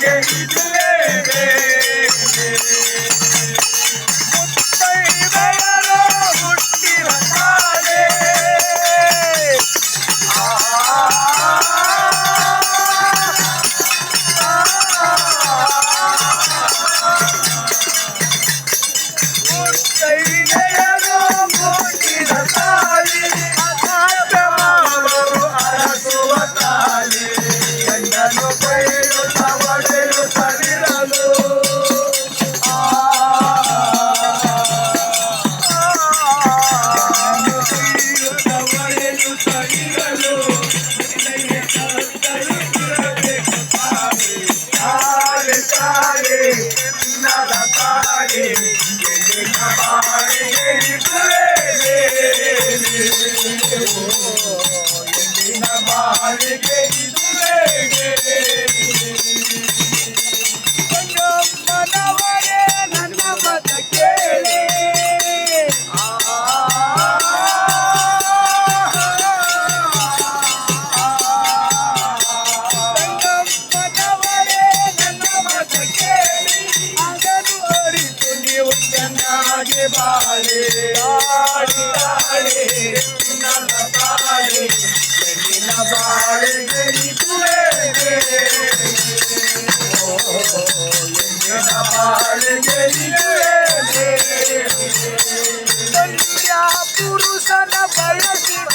ಬಾಳಿಗೆ ಇದುವೇ Yeah. Guru Sana Bayasi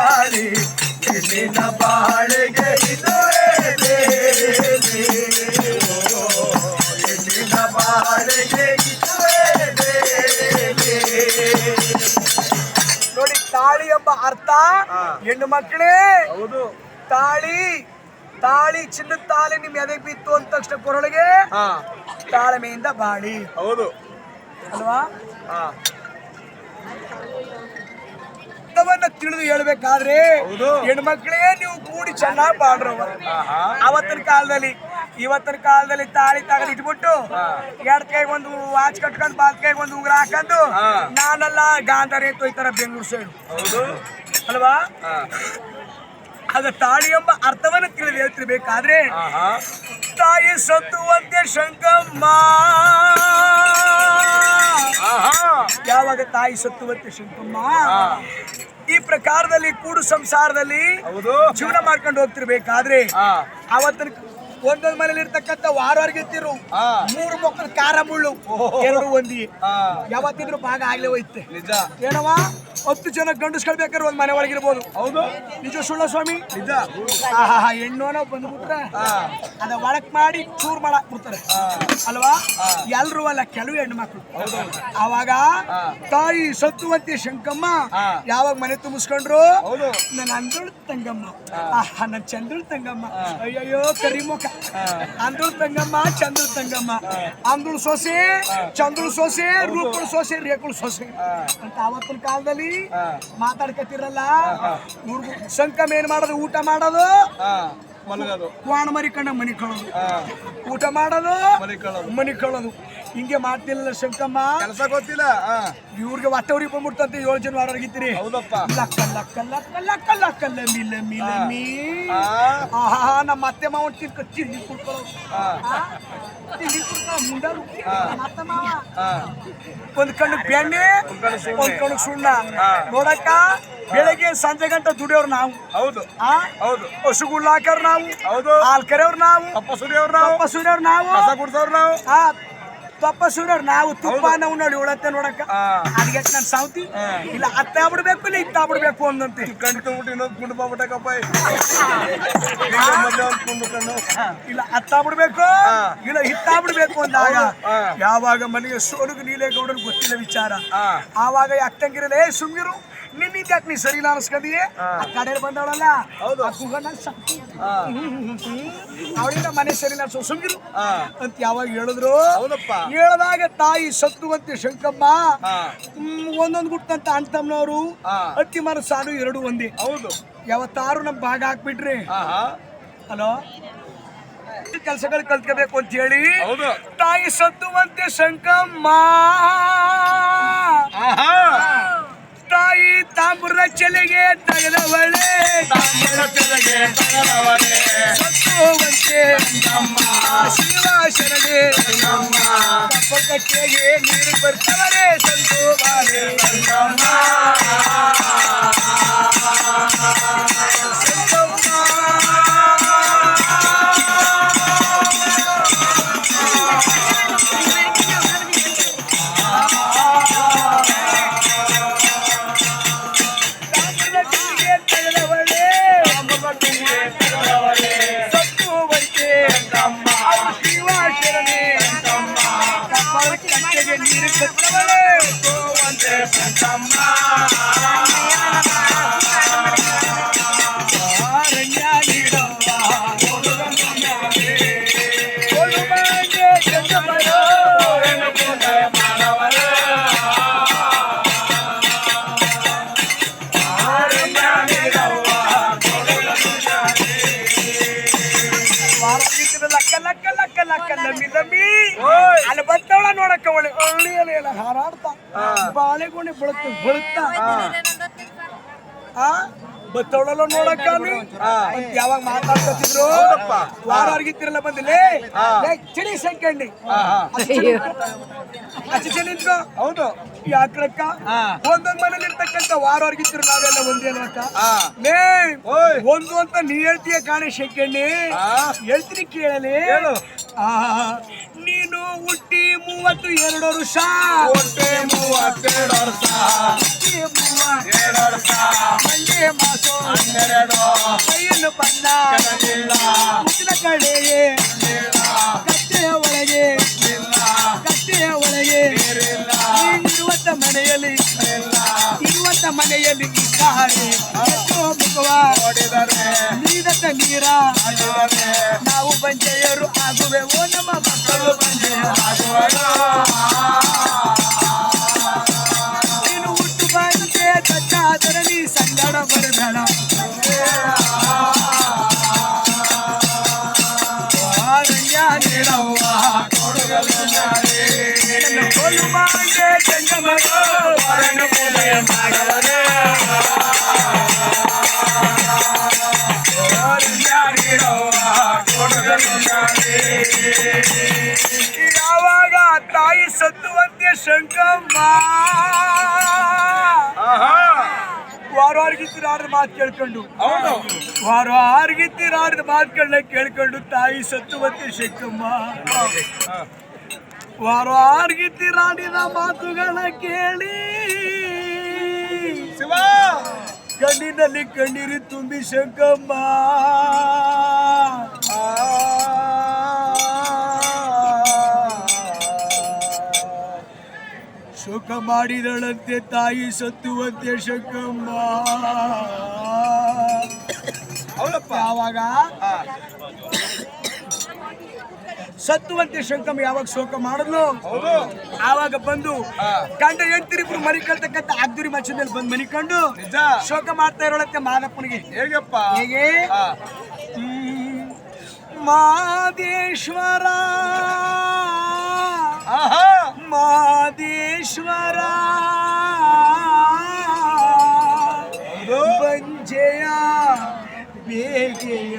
ಚಿನ್ನದ ನಿನ್ನ ಬಾಳಿಗೆ ಬೇರೆ. ನೋಡಿ ತಾಳಿ ಎಂಬ ಅರ್ಥ ಹೆಣ್ಣು ಮಕ್ಕಳೇ ಹೌದು. ತಾಳಿ ತಾಳಿ ಚಿನ್ನದ ತಾಳಿ ನಿಮ್ ಎದೆಗೆ ಬಿತ್ತು ಅಂದ ತಕ್ಷಣ ಕೊರಳಿಗೆ ಹಾ. ತಾಳ್ಮೆಯಿಂದ ಬಾಳಿ. ಹೌದು. ಅಲ್ವಾ? ಹಾ. ಅರ್ಥವನ್ನ ತಿಳಿದು ಹೇಳ್ಬೇಕಾದ್ರೆ. ಹೆಣ್ಮಕ್ಳೇ ನೀವು ಕೂಡಿ ಚೆನ್ನಾಗಿ ಬಾಡ್ರವ. ಅವತ್ತಿನ ಕಾಲದಲ್ಲಿ ಇವತ್ತಿನ ಕಾಲದಲ್ಲಿ ತಾಳಿ ತಗದು ಇಟ್ಬಿಟ್ಟು. ಎರಡ್ ಕೈಗೆ ಒಂದು ವಾಚ್ ಕಟ್ಕೊಂಡು ಬಾತ್ ಕೈಗೆ ಒಂದು ಉಂಗುರ ಹಾಕೊಂಡು. ನಾನೆಲ್ಲ ಗಾಂಧಾರಿ ಅಂತ ಹೋಯ್ತಾರ ಬೆಂಗಳೂರು ಸೈಡ್ ಹೌದು ಅಲ್ವಾ ಆಗ ತಾಳಿ ಎಂಬ ಅರ್ಥವನ್ನು ತಿಳಿದು ಹೇಳ್ತಿರ್ಬೇಕಾದ್ರೆ ತಾಯಿ ಸತ್ತುವಂತೆ ಶಂಕಮ್ಮ ಯಾವಾಗ ತಾಯಿ ಸತ್ತುವಂತೆ ಶಂಕಮ್ಮ. ಈ ಪ್ರಕಾರದಲ್ಲಿ ಕೂಡು ಸಂಸಾರದಲ್ಲಿ ಜೀವನ ಮಾಡ್ಕೊಂಡು ಹೋಗ್ತಿರ್ಬೇಕಾದ್ರೆ ಅವತ್ತಿನ ಒಂದೊಂದ್ ಮನೇಲಿ ಇರ್ತಕ್ಕಂಥ ವಾರವಾರ್ಗಿತ್ತಿರು. ಮೂರು ಮಕ್ಕಳ ಕಾರ ಮುಳ್ಳು. ಎರಡು ಒಂದಿ. ಯಾವತ್ತಿದ್ರು ಭಾಗ ಆಗ್ಲೇ ಹೋಯ್ತೆ. ನಿಜ. ಏನವ? ಹತ್ತು ಜನ ಗಂಡಸ್ಕೊಳ್ಬೇಕಾದ್ರೆ ಒಂದ್ ಮನೆ ಒಳಗಿರ್ಬೋದು. ಹೌದು. ನಿಜ ಸುಳ್ಳ ಸ್ವಾಮಿ? ನಿಜ. ಆಹಾ ಹೆಣ್ಣೋನ ಬಂದ್ಬಿಟ್ರೆ. ಹಾ. ಅದ ಒಳಕ್ ಮಾಡಿ ಚೂರ್ ಮಾಡಕ್ ಬಿಡ್ತಾರೆ. ಅಲ್ವಾ. ಎಲ್ರು ಅಲ್ಲ ಕೆಲವು ಹೆಣ್ಣು ಮಕ್ಕಳು ಅವಾಗ ತಾಯಿ ಸತ್ತುವಂತೆ ಶಂಕಮ್ಮ ಯಾವಾಗ ಮನೆ ತುಂಬಿಸ್ಕೊಂಡ್ರು? ನನ್ನ ಅಂದುಳ್ ತಂಗಮ್ಮ. ಆಹಾ ನನ್ನ ಚಂದುಳ್ ತಂಗಮ್ಮ. ಅಯ್ಯಯ್ಯೋ ಕರಿಮುಖ. ಅಂದುಳ್ ತಂಗಮ್ಮ ಚಂದ್ರು ತಂಗಮ್ಮ. ಅಂದುಳ್ ಸೊಸೆ ಚಂದ್ರು ಸೊಸೆ ರೂಪುಳ್ ಸೊಸೆ ರೇಕುಳ್ ಸೊಸೆ. ಅಂತ ಅವತ್ತಿನ ಕಾಲದಲ್ಲಿ. ಮಾತಾಡ್ಕತಿರಲ್ಲ ಶಂಕಮ್ಮ ಏನ್ ಮಾಡೋದು? ಊಟ ಮಾಡೋದು? ಮಲಗೋದು. ಕ್ವಾಣ ಮರಿಕೊಂಡ ಮನಿ ಕಳೋದು ಊಟ ಮಾಡೋದು ಮನಿ ಕಳೋದು ಹಿಂಗೆ ಮಾಡ್ತಿಲ್ಲ ಶಂಕಮ್ಮ. ಕೆಲಸ ಗೊತ್ತಿಲ್ಲ ಇವ್ರಿಗೆ ಒಟ್ಟವ್ರಿಗೆ ಬಂದ್ಬಿಡ್ತಂತೆ ಏಳು ಜನ ಮಾಡೋರ್ಗಿತ್ತೀರಿ ಹೌದಪ್ಪ. ಲಕ್ಕ ಲಕ್ಕ ಲಕ್ಕ ಲಕ್ಕ ಲಕ್ಕ ಲಮ್ಮಿ ಲಮ್ಮಿ ಲಮ್ಮಿ ಆಹಾ ನಮ್ಮ ಅತ್ತೆ ಮಾವ ಚಿಕ್ಕ ಚಿಲ್ಲಿ ಕುಡ್ಕೊಳ್ಳೋ ಮುಂಡರು ಹಾ. ನಮ್ಮ ಅತ್ತೆ ಮಾವ. ಹಾ ಒಂದ್ ಕಣ್ಣು ಬೆಣ್ಣೆ ಒಂದ್ ಕಣ್ಣು ಸುಣ್ಣ. ನೋಡಕ್ಕ ಬೆಳಗ್ಗೆ ಸಂಜೆ ಗಂಟ ದುಡಿಯೋರು ನಾವು. ಹೌದು. ಆ? ಹೌದು. ಹಸುಗುಳ್ಳ ಹಾಕೋರು ನಾವು. ಹೌದು. ಹಾಲ್ ಕರೆಯವ್ರು ನಾವು. ಅಪ್ಪ ಸುರಿಯವ್ರು ನಾವು. ಕಪ್ಪ ಸುರಿಯೋರು ನಾವು. ಕಸ ಗುಡ್ಸವ್ರು ನಾವು. ತುಪ್ಪ ಸುಡೋರ್ ನಾವು ತುಪ್ಪ ನಾವು ನೋಡಿ ಉಳತ್ತೆ ನೋಡಕ್ಕ. ಅದಕ್ಕೆ ನನ್ ಸಾವ್ತಿ? ಇಲ್ಲ ಅತ್ತ ಬಿಡ್ಬೇಕು ಇಲ್ಲ ಇತ್ತ ಬಿಡ್ಬೇಕು ಅಂದಂತೆ ಕಣ್ಣು ತುಂಬಿಟ್ಟು ಇನ್ನೊಂದು ಕುಂಡು ಬಾಬಿಟ್ಟಕಪ್ಪ ಕುಂಡು ಕಣ್ಣು. ಇಲ್ಲ ಅತ್ತ ಬಿಡ್ಬೇಕು ಇಲ್ಲ ಇತ್ತ ಬಿಡ್ಬೇಕು ಅಂದಾಗ ಯಾವಾಗ ಮನೆಗೆ ಸೋಲುಗು ನೀಲೇಗೌಡನ್ ಗೊತ್ತಿಲ್ಲ ವಿಚಾರ. ಆವಾಗ ಅಕ್ಕಂಗಿರಲೇ ಸುಮ್ಗಿರು ನಿನ್ನಿಂದ ಯಾಕೆ ನೀ ಸರಿ ಅನ್ಸ್ಕದಿ ಆ. ಆ ಕಡೆ ಬಂದವಳಲ್ಲ. ಸಾಕು. ಆ, ಅವಳಿಂದ ಮನೆ ಸರಿ ನಾನು ಸುಮ್ಗಿರು. ಅಂತ ಯಾವಾಗ ಹೇಳಿದ್ರು? ಹೇಳಿದಾಗ ತಾಯಿ ಸತ್ತುವಂತೆ ಶಂಕಮ್ಮ. ಒಂದೊಂದು ಗುಟ್ಟಂತ ಅಣ್ತಮ್ಮನವರು. ಆ. ಅತ್ತಿ ಮರ ಸಾಲು ಎರಡು ಒಂದೇ. ಹೌದು. ಯಾವತ್ತಾರು ನಮ್ ಭಾಗ ಹಾಕ್ಬಿಟ್ರಿ. ಹಲೋ? ಕೆಲಸಗಳು ಕಲ್ತ್ಕೋಬೇಕು ಅಂತ ಹೇಳಿ. ತಾಯಿ ಸತ್ತುವಂತೆ ಶಂಕಮ್ಮ. ಆಹಾ ತಾಯಿ ತಾಮ್ರ ಚೆಲೆಗೆ ತೆಗೆದವಳೆ ಸತ್ತುವಂತೆ ಶಿವ ಶರಣೆ ಕಪ್ಪ ಕಟ್ಟೆಗೆ ನೀರು ಬರ್ತವರೆ ಸಂತು ಬಾಳೆ ಓಯ್. ಅಲ್ಲಿ ಬತ್ತವಳ ನೋಡಕ್ಕ ಒಳ್ಳೆ ಒಳ್ಳೆ ಎಲೆ ಎಲ್ಲ ಹಾರಾಡ್ತಾ. ಬಾಳೆಗುಣಿ ಬೆಳುತ್ತ ಬೆಳುತ್ತಾ ಆ ಬತ್ತವಳಲ್ಲ ನೋಡಕ್ಕ ಯಾವಾಗ ಮಾತಾಡ್ತಿದ್ರು. ವಾರ ಅರ್ಗಿತ್ತಿರಲ್ಲ ಬಂದಿಲ್ಲ. ಚಳಿ ಸಂಕಂಡಿ ಅಚ್ಚ ನಿಂತ್ಕೋ. ಹೌದು. ಯಾಕ್ರಕ್ಕ. ಒಂದೊಂದ್ ಮನೇಲಿ ಇರ್ತಕ್ಕಂಥ ವಾರ ಅರ್ಗಿತ್ತಿರು ನಾವೆಲ್ಲ ಒಂದೇ ಅಕ್ಕ ಆ ಲೇ. ಒಂದು ಅಂತ ನೀ ಹೇಳ್ತೀಯ ಕಾಣೆ ಶೆಕೆಣ್ಣಿ? ಆ. ಹೇಳ್ತೀನಿ ಕೇಳಲಿ. ನೀನು ಹುಟ್ಟಿ ಮೂವತ್ತು ಎರಡು ವರ್ಷ. ಹೊಟ್ಟೆ ಮೂವತ್ತೆರಡು ವರ್ಷ. ಎರಡು ವರ್ಷ. ಮಂಡ್ಯ ಮಾಸು. ಹನ್ನೆರಡು. ಕೈಯನ್ನು ಬಣ್ಣ. ಇಲ್ಲ ಮುಚ್ಚಿನ ಕಡೆಗೆ. ಇಲ್ಲ ಕಟ್ಟೆಯ ಒಳಗೆ. ಇಲ್ಲ ಕಟ್ಟೆಯ ಒಳಗೆ. ನೀರಿಲ್ಲ. ನೀನಿರುವಂತ ಮನೆಯಲ್ಲಿ. ಇರುವಂತ ಮನೆಯಲ್ಲಿ ಇದ್ದಾರೆ ನೀರತ್ತ ನೀರ. ನಾವು ಬಂಜೆಯರು ಓ ನಮ್ಮ ಮಕ್ಕಳು ಬಂಜೆ ನೀನು ಹುಟ್ಟು ಬಂದೆ ನೀ ಸಂಗಡ ಬರಬೇಡ. ಕೋಲು ಬಾಂಡೆ ಚಂಗಮರು ಅರಣ್ಯ ಪೂಜೆ ಮಾಡವರೇ. ಅರಣ್ಯ ನೀಡವ್ವ ಯಾವಾಗ ತಾಯಿ ಸತ್ತುವಂತೆ ಶಂಕಮ್ಮ ಆಹಾ ವಾರ ವಾರಗಿತ್ತಿರಾಡ್ದ ಮಾತು ಕೇಳ್ಕೊಂಡು ಹೌದು ವಾರ ವಾರಗಿತ್ತಿರಾಡ್ದ ಮಾತುಗಳನ್ನ ಕೇಳ್ಕೊಂಡು ತಾಯಿ ಸತ್ತುವಂತೆ ಶಂಕಮ್ಮ ವಾರ ವಾರಗಿತ್ತಿರಾಡಿದ ಮಾತುಗಳ ಕೇಳಿ ಶಿವ ಕಣ್ಣಿನಲ್ಲಿ ಕಣ್ಣೀರಿ ತುಂಬಿ ಶಂಕಮ್ಮ. ಶೋಕ ಮಾಡಿದಳಂತೆ ತಾಯಿ ಸತ್ತುವಂತೆ ಶಂಕಮ್ಮ. ಅವಳಪ್ಪ ಯಾವಾಗ? ಸತ್ತುವಂತೆ ಶಂಕಮ್ ಯಾವಾಗ ಶೋಕ ಮಾಡಲು ಆವಾಗ ಬಂದು ಕಂಡ ಗಂಡ ಹೆಂಡತಿರಿಬ್ರು ಮನಿ ಕಳ್ತಕ್ಕಂತ ಅಗ್ದುರಿ ಮಚ್ಚ ಮೇಲೆ ಬಂದು ಮನಿ ಕಂಡು ನಿಜ. ಶೋಕ ಮಾಡ್ತಾ ಇರೋಳತ್ತೆ ಮಾದಪ್ಪನಿಗೆ. ಹೇಗಪ್ಪ? ಹೇಗೆ? ಮಾದೇಶ್ವರ. ಮಾದೇಶ್ವರ. ಬಂಜೆಯ ಬೇಗೆಯ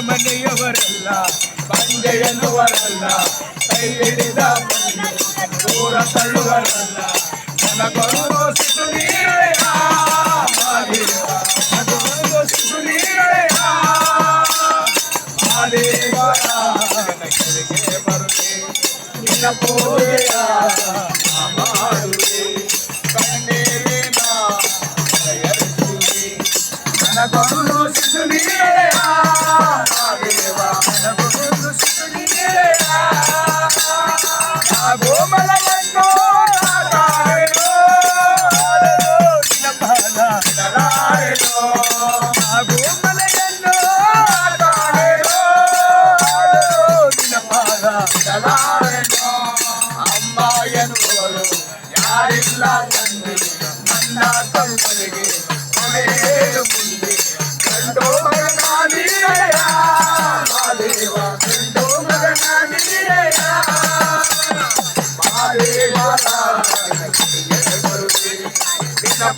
ಮನೆಯವರೆಲ್ಲ ಬಂದೆ ಎನ್ನುವರಲ್ಲ ಕೈ ಹಿಡಿದ ಬಂದೆ ದೂರ ತಳ್ಳುವರಲ್ಲ ನನಗೊಂದು ಸಿಟ್ಟು ನೀಡೆಯ ಮಾದೇವ ನನಗೊಂದು ಸಿಟ್ಟು ನೀಡೆಯ ಮಾದೇವರ ನನ್ನ ಕೆಳಗೆ ಬರುವೆ ನಿನ್ನ ಪೂಜೆಯ ನಾ ಮಾಡುವೆ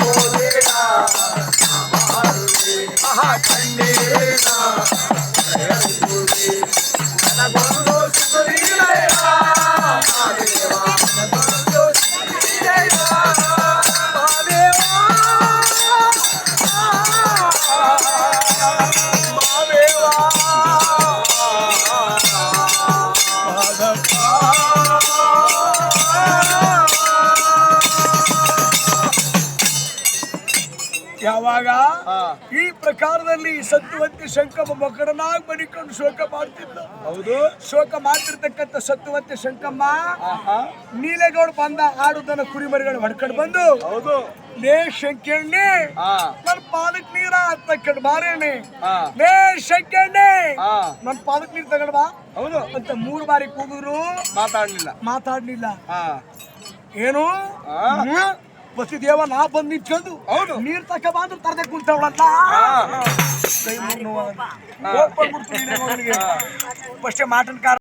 పోదేడా మహా ಯಾವಾಗ ಈ ಪ್ರಕಾರದಲ್ಲಿ ಸತ್ತುವಂತೆ ಶಂಕಮ್ಮ ಮಕರನಾಗಿ ಬಡಿಕೊಂಡು ಶೋಕ ಮಾಡ್ತಿದ್ದ. ಹೌದು. ಶೋಕ ಮಾಡ್ತಿರ್ತಕ್ಕಂಥ ಸತ್ತುವಂತೆ ಶಂಕಮ್ಮ ನೀಲೇಗೌಡ ಬಂದ ಆಡುದನ್ನ ಕುರಿಮರಿಗಳು ಹೊಡ್ಕೊಂಡು ಬಂದು ಹೌದು. ನೇ ಶಂಕಣ್ಣಿ ನನ್ನ ಪಾದಕ್ ನೀರ ತಕ್ಕಂಡ್ ಬಾರೇಣಿ ಲೇ ಶಂಕಣ್ಣಿ ನನ್ನ ಪಾದಕ್ ನೀರ್ ತಗೊಂಡ್ ಬಾ. ಹೌದು. ಅಂತ ಮೂರು ಬಾರಿ ಕೂಗಿದ್ರು. ಮಾತಾಡ್ಲಿಲ್ಲ. ಮಾತಾಡ್ಲಿಲ್ಲ. ಏನು? ಬಸಿದೇವ ನಾ ಬಂದ್ ನಿಂತ್ಕೊಂಡು ಹೌದು. ನೀರ್ ತಕ ಬಂದ್ರೆ ತರದೆ ಕುಂತವಳಲ್ಲ? ಹಾ. ಕೈ. ಫಸ್ಟ್ ಮಾಟನ್ ಕಾರ